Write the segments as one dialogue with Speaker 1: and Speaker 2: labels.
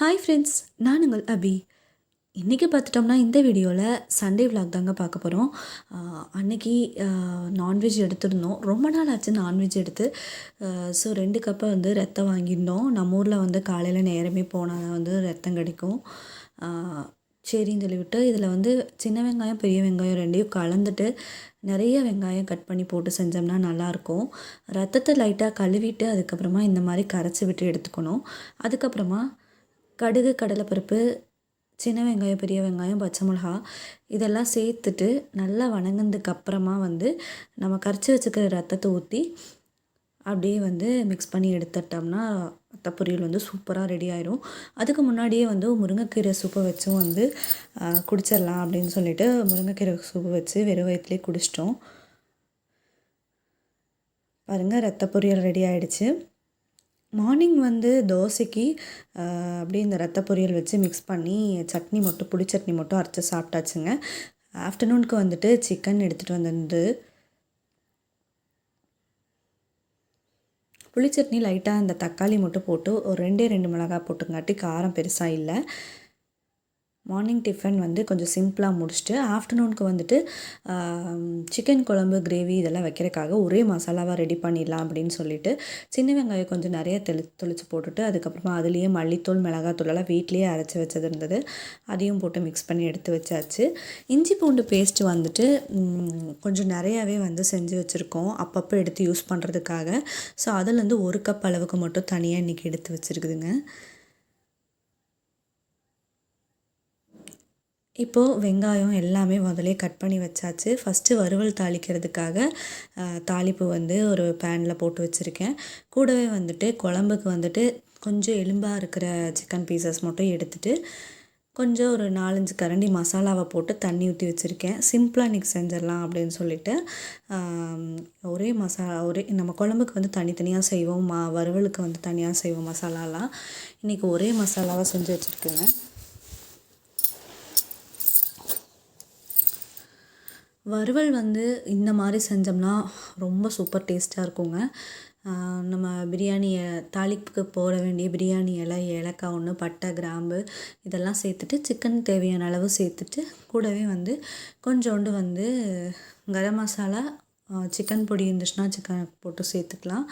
Speaker 1: Hi friends நான் உங்கள் அபி. இன்றைக்கி பார்த்துட்டோம்னா இந்த வீடியோவில் சண்டே விலாக் தாங்க பார்க்க போகிறோம் அன்னைக்கு நான்வெஜ் எடுத்திருந்தோம். ரொம்ப நாள் ஆச்சு நான்வெஜ் எடுத்து. ஸோ ரெண்டு கப்பை வந்து ரத்தம் வாங்கியிருந்தோம். நம்ம ஊரில் வந்து காலையில் நேரமே போனால் தான் வந்து ரத்தம் கிடைக்கும். சரின்னு சொல்லிவிட்டு இதில் வந்து சின்ன வெங்காயம் பெரிய வெங்காயம் ரெண்டையும் கலந்துட்டு நிறைய வெங்காயம் கட் பண்ணி போட்டு செஞ்சோம்னா நல்லாயிருக்கும். ரத்தத்தை லைட்டாக கழுவிட்டு அதுக்கப்புறமா இந்த மாதிரி கரைச்சி விட்டு எடுத்துக்கணும். அதுக்கப்புறமா கடுகு கடலைப்பருப்பு சின்ன வெங்காயம் பெரிய வெங்காயம் பச்சை மிளகா இதெல்லாம் சேர்த்துட்டு நல்லா வணங்கினதுக்கு அப்புறமா வந்து நம்ம கரைச்சி வச்சுக்கிற ரத்தத்தை ஊற்றி அப்படியே வந்து மிக்ஸ் பண்ணி எடுத்துட்டோம்னா ரத்த பொரியல் வந்து சூப்பராக ரெடி ஆயிரும். அதுக்கு முன்னாடியே வந்து முருங்கைக்கீரை சூப்பை வச்சும் வந்து குடிச்சிடலாம் அப்படின்னு சொல்லிட்டு முருங்கைக்கீரை சூப்பு வச்சு வெறும் வயிற்றுலேயே குடிச்சிட்டோம். பாருங்கள் ரத்த பொரியல் ரெடி ஆகிடுச்சு மார்னிங் வந்து தோசைக்கு அப்படியே இந்த ரத்த பொரியல் வச்சு மிக்ஸ் பண்ணி சட்னி மட்டும் புளி சட்னி மட்டும் அரைச்சி சாப்பிட்டாச்சுங்க. ஆஃப்டர்நூனுக்கு வந்துட்டு சிக்கன் எடுத்துகிட்டு வந்துருந்து புளிச்சட்னி லைட்டாக இந்த தக்காளி மட்டும் போட்டு ஒரு ரெண்டே ரெண்டு மிளகாய் போட்டுங்காட்டி காரம் பெருசாக இல்லை. மார்னிங் டிஃபன் வந்து கொஞ்சம் சிம்பிளாக முடிச்சுட்டு ஆஃப்டர்நூனுக்கு வந்துட்டு சிக்கன் குழம்பு கிரேவி இதெல்லாம் வைக்கிறதுக்காக ஒரே மசாலாவாக ரெடி பண்ணிடலாம் அப்படின்னு சொல்லிட்டு சின்ன வெங்காயம் கொஞ்சம் நிறைய தெளி தொளிச்சு போட்டுட்டு அதுக்கப்புறமா அதுலேயே மல்லித்தூள் மிளகாத்தூள் எல்லாம் வீட்லேயே அரைச்சி வச்சது இருந்தது. அதையும் போட்டு மிக்ஸ் பண்ணி எடுத்து வச்சாச்சு. இஞ்சி பூண்டு பேஸ்ட்டு வந்துட்டு கொஞ்சம் நிறையாவே வந்து செஞ்சு வச்சுருக்கோம். அப்பப்போ எடுத்து யூஸ் பண்ணுறதுக்காக ஸோ அதுலேருந்து ஒரு கப் அளவுக்கு மட்டும் தனியாக இன்றைக்கி எடுத்து வச்சுருக்குதுங்க. இப்போது வெங்காயம் எல்லாமே முதலே கட் பண்ணி வச்சாச்சு. ஃபஸ்ட்டு வறுவல் தாளிக்கிறதுக்காக தாளிப்பு வந்து ஒரு பேனில் போட்டு வச்சுருக்கேன். கூடவே வந்துட்டு குழம்புக்கு வந்துட்டு கொஞ்சம் எலும்பாக இருக்கிற சிக்கன் பீசஸ் மட்டும் எடுத்துகிட்டு கொஞ்சம் ஒரு நாலஞ்சு கரண்டி மசாலாவை போட்டு தண்ணி ஊற்றி வச்சுருக்கேன். சிம்பிளாக இன்றைக்கி செஞ்சிடலாம் அப்படின்னு சொல்லிட்டு ஒரே மசாலா ஒரே நம்ம குழம்புக்கு வந்து தனித்தனியாக செய்வோம் மா வறுவலுக்கு வந்து தனியாக செய்வோம் மசாலாலாம். இன்றைக்கி ஒரே மசாலாவாக செஞ்சு வச்சுருக்கேங்க. வறுவல் வந்து இந்த மாதிரி செஞ்சோம்னா ரொம்ப சூப்பர் டேஸ்ட்டாக இருக்குங்க. நம்ம பிரியாணியை தாளிப்புக்கு போட வேண்டிய பிரியாணி இலை ஏலக்காய் ஒன்று பட்டை கிராம்பு இதெல்லாம் சேர்த்துட்டு சிக்கன் தேவையான அளவு சேர்த்துட்டு கூடவே வந்து கொஞ்சோண்டு வந்து கரம் மசாலா சிக்கன் பொடி இருந்துச்சுன்னா சிக்கன் போட்டு சேர்த்துக்கலாம்.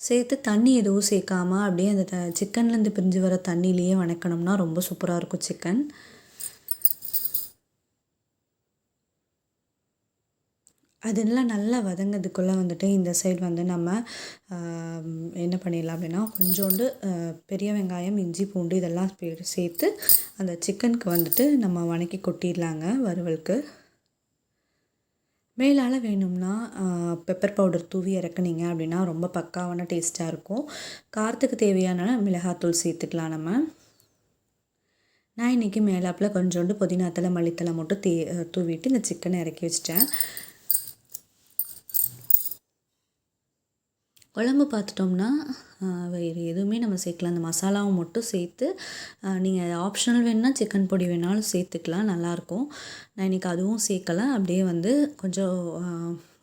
Speaker 1: சேர்த்து தண்ணி எதுவும் சேர்க்காம அப்படியே அந்த த சிக்கன்லேருந்து பிரிஞ்சு வர தண்ணியிலேயே வணக்கணும்னா ரொம்ப சூப்பராக இருக்கும் சிக்கன் அதெல்லாம் நல்லா வதங்கிறதுக்குள்ளே வந்துட்டு இந்த சைடு வந்து நம்ம என்ன பண்ணிடலாம் அப்படின்னா கொஞ்சோண்டு பெரிய வெங்காயம் இஞ்சி பூண்டு இதெல்லாம் சேர்த்து அந்த சிக்கனுக்கு வந்துட்டு நம்ம வணக்கி கொட்டிடலாங்க வறுவலுக்கு. மேலால் வேணும்னா பெப்பர் பவுடர் தூவி இறக்குனீங்க அப்படின்னா ரொம்ப பக்காவான டேஸ்ட்டாக இருக்கும். காரத்துக்கு தேவையான மிளகாத்தூள் சேர்த்துக்கலாம் நம்ம. நான் இன்றைக்கி மேலாப்பில் கொஞ்சோண்டு புதினாத்தலை மல்லித்தலை மட்டும் தே தூவிட்டு இந்த சிக்கனை இறக்கி வச்சிட்டேன். குழம்பு பார்த்துட்டோம்னா வேறு எதுவுமே நம்ம சேர்க்கலாம். அந்த மசாலாவை மட்டும் சேர்த்து நீங்கள் ஆப்ஷனல் வேணுன்னா சிக்கன் பொடி வேணாலும் சேர்த்துக்கலாம். நல்லாயிருக்கும். நான் இன்றைக்கி அதுவும் சேர்க்கலை. அப்படியே வந்து கொஞ்சம்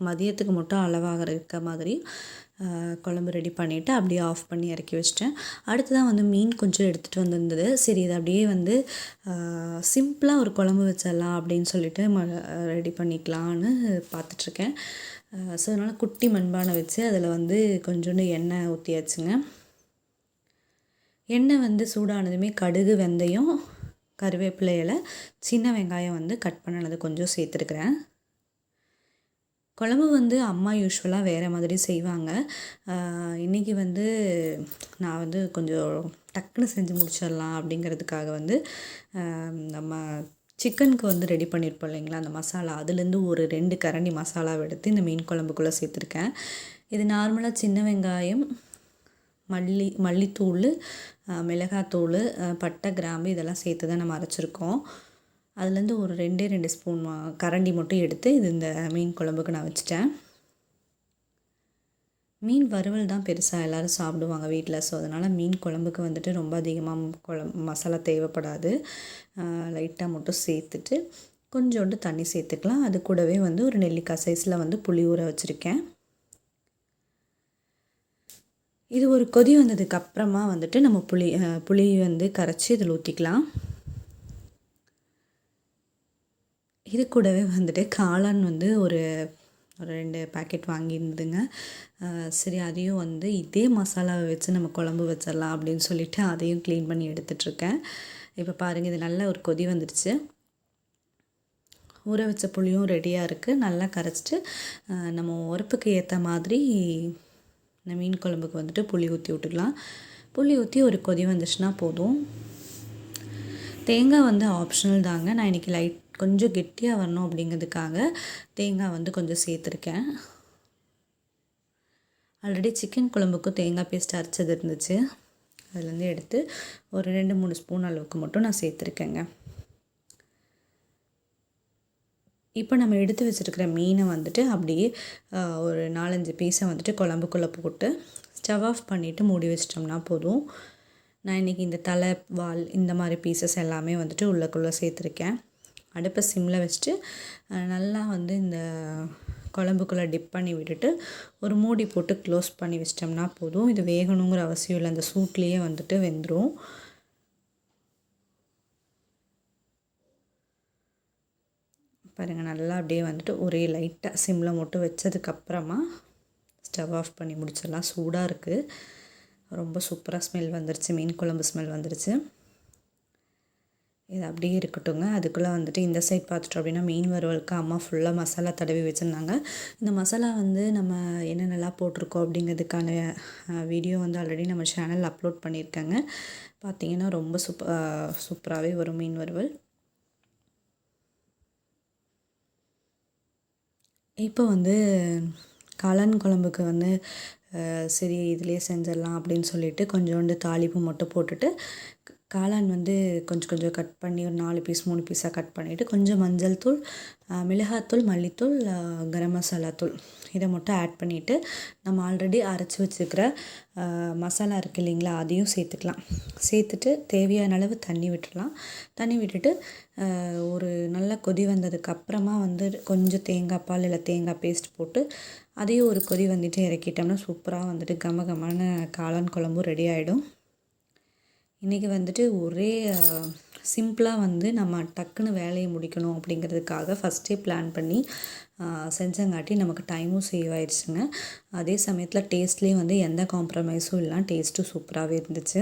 Speaker 1: மதியத்துக்கு மட்டும் அளவாக இருக்க மாதிரி குழம்பு ரெடி பண்ணிவிட்டு அப்படியே ஆஃப் பண்ணி இறக்கி வச்சிட்டேன். அடுத்ததான் வந்து மீன் கொஞ்சம் எடுத்துகிட்டு வந்திருந்தது. சரி இது அப்படியே வந்து சிம்பிளாக ஒரு குழம்பு வச்சிடலாம் அப்படின்னு சொல்லிட்டு ம ரெடி பண்ணிக்கலான்னு பார்த்துட்ருக்கேன் ஸோ அதனால் குட்டி மண்பானை வச்சு அதில் வந்து கொஞ்சோண்டு எண்ணெய் ஊற்றியாச்சுங்க எண்ணெய் வந்து சூடானதுமே கடுகு வெந்தயம் கருவேப்பிலை இலை சின்ன வெங்காயம் வந்து கட் பண்ணினது கொஞ்சம் சேர்த்துருக்குறேன். குழம்பு வந்து அம்மா யூஸ்வலாக வேறு மாதிரி செய்வாங்க. இன்றைக்கி இன்னைக்கு வந்து நான் வந்து கொஞ்சம் டக்குன்னு செஞ்சு முடிச்சிடலாம் அப்படிங்கிறதுக்காக வந்து நம்ம சிக்கனுக்கு வந்து ரெடி பண்ணியிருப்போம் இல்லைங்களா? அந்த மசாலா. அதுலேருந்து ஒரு ரெண்டு கரண்டி மசாலாவை எடுத்து இந்த மீன் குழம்புக்குள்ளே சேர்த்துருக்கேன். இது நார்மலாக சின்ன வெங்காயம் மல்லி மல்லித்தூள் மிளகாத்தூள் பட்டை கிராம்பு இதெல்லாம் சேர்த்து தான் நம்ம அரைச்சிருக்கோம். அதுலேருந்து ஒரு ரெண்டே ரெண்டு ஸ்பூன் கரண்டி மட்டும் எடுத்து இது இந்த மீன் குழம்புக்கு நான் வச்சுட்டேன். மீன் வறுவல் தான் பெருசாக எல்லோரும் சாப்பிடுவாங்க வீட்டில் ஸோ அதனால் மீன் குழம்புக்கு வந்துட்டு ரொம்ப அதிகமாக குழம்பு மசாலா தேவைப்படாது. லைட்டாக மட்டும் சேர்த்துட்டு கொஞ்சோண்டு தண்ணி சேர்த்துக்கலாம். அது கூடவே வந்து ஒரு நெல்லிக்காய் சைஸில் வந்து புளி ஊற வச்சுருக்கேன். இது ஒரு கொதி வந்ததுக்கு அப்புறமா வந்துட்டு நம்ம புளி புளி வந்து கரைச்சி இதில் ஊற்றிக்கலாம் இது கூடவே வந்துட்டு காளான் வந்து ஒரு ஒரு ரெண்டு பேக்கெட் வாங்கியிருந்துதுங்க. சரி அதையும் வந்து இதே மசாலாவை வச்சு நம்ம குழம்பு வச்சிடலாம் அப்படின்னு சொல்லிட்டு அதையும் க்ளீன் பண்ணி எடுத்துகிட்ருக்கேன் இப்போ பாருங்கள் இது நல்ல ஒரு கொதி வந்துடுச்சு ஊற வச்ச புளியும் ரெடியாக இருக்குது நல்லா கரைச்சிட்டு நம்ம உரப்புக்கு ஏற்ற மாதிரி இந்த மீன் குழம்புக்கு வந்துட்டு புளி ஊற்றி விட்டுக்கலாம். புளி ஊற்றி ஒரு கொதி வந்துச்சுன்னா போதும். தேங்காய் வந்து ஆப்ஷனல் தாங்க. நான் இன்றைக்கி லைட் கொஞ்சம் கெட்டியாக வரணும் அப்படிங்கிறதுக்காக தேங்காய் வந்து கொஞ்சம் சேர்த்துருக்கேன். ஆல்ரெடி சிக்கன் குழம்புக்கும் தேங்காய் பேஸ்ட் அரைச்சது இருந்துச்சு. அதுலேருந்து எடுத்து ஒரு ரெண்டு மூணு ஸ்பூன் அளவுக்கு மட்டும் நான் சேர்த்துருக்கேங்க. இப்போ நம்ம எடுத்து வச்சுருக்கிற மீனை வந்துட்டு அப்படியே ஒரு நாலஞ்சு பீஸை வந்துட்டு குழம்புக்குள்ளே போட்டு ஸ்டவ் ஆஃப் பண்ணிவிட்டு மூடி வச்சிட்டோம்னா போதும். நான் இன்றைக்கி இந்த தலை வால் இந்த மாதிரி பீசஸ் எல்லாமே வந்துட்டு உள்ளக்குள்ளே சேர்த்துருக்கேன். அடுப்பை சிம்மில் வச்சுட்டு நல்லா வந்து இந்த குழம்புக்குள்ளே டிப் பண்ணி விட்டுட்டு ஒரு மூடி போட்டு க்ளோஸ் பண்ணி வச்சிட்டோம்னா போதும். இது வேகணுங்கிற அவசியம் இல்லை. அந்த சூட்லேயே வந்துட்டு வெந்துடும் பாருங்கள் நல்லா அப்படியே வந்துட்டு ஒரே லைட்டாக சிம்மில் மட்டும் வச்சதுக்கப்புறமா ஸ்டவ் ஆஃப் பண்ணி முடிச்சிடலாம். சூடாக இருக்குது ரொம்ப சூப்பராக ஸ்மெல் வந்துருச்சு. மீன் குழம்பு ஸ்மெல் வந்துருச்சு. இது அப்படியே இருக்கட்டுங்க. அதுக்குள்ளே வந்துட்டு இந்த சைட் பார்த்துட்டோம் அப்படின்னா மீன் வறுவலுக்கு அம்மா ஃபுல்லாக மசாலா தடவி வச்சுருந்தாங்க. இந்த மசாலா வந்து நம்ம என்னென்னலாம் போட்டிருக்கோம் அப்படிங்கிறதுக்கான வீடியோ வந்து ஆல்ரெடி நம்ம சேனலில் அப்லோட் பண்ணியிருக்கேங்க. பார்த்தீங்கன்னா ரொம்ப சூப்ப சூப்பராகவே வரும் மீன் வறுவல். இப்போ வந்து காளான் குழம்புக்கு வந்து சரி இதிலே செஞ்சிடலாம் அப்படின்னு சொல்லிட்டு கொஞ்சோண்டு தாளிப்பு மட்டும் போட்டுட்டு காளான் வந்து கொஞ்சம் கொஞ்சம் கட் பண்ணி ஒரு நாலு பீஸ் மூணு பீஸாக கட் பண்ணிவிட்டு கொஞ்சம் மஞ்சள் தூள் மிளகாத்தூள் மல்லித்தூள் கரம் மசாலா தூள். இதை மட்டும் ஆட் பண்ணிவிட்டு நம்ம ஆல்ரெடி அரைச்சி வச்சுருக்கிற மசாலா இருக்குது இல்லைங்களா அதையும் சேர்த்துக்கலாம். சேர்த்துட்டு தேவையான அளவு தண்ணி விட்டுடலாம். தண்ணி விட்டுட்டு ஒரு நல்ல கொதி வந்ததுக்கப்புறமா வந்து கொஞ்சம் தேங்காய் பால் இல்லை தேங்காய் பேஸ்ட் போட்டு அதையும் ஒரு கொதி வந்துட்டு இறக்கிட்டோம்னா சூப்பராக வந்துட்டு கம கமான காளான் குழம்பும் ரெடி ஆகிடும் இன்றைக்கி வந்துட்டு ஒரே சிம்பிளாக வந்து நம்ம டக்குன்னு வேலையை முடிக்கணும் அப்படிங்கிறதுக்காக ஃபஸ்ட்டே பிளான் பண்ணி செஞ்சங்காட்டி நமக்கு டைமும் சேவ் ஆயிடுச்சுங்க. அதே சமயத்தில் டேஸ்ட்லேயும் வந்து எந்த காம்ப்ரமைஸும் இல்லை டேஸ்ட்டும் சூப்பராகவே இருந்துச்சு.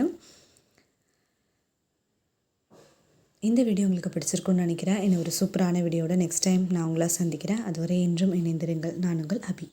Speaker 1: இந்த வீடியோ உங்களுக்கு பிடிச்சிருக்குன்னு நினைக்கிறேன். இன்னும் ஒரு சூப்பரான வீடியோட நெக்ஸ்ட் டைம் நான் உங்களாக சந்திக்கிறேன். அதுவரை என்றும் இணைந்திருங்கள். நான் உங்கள் அபி.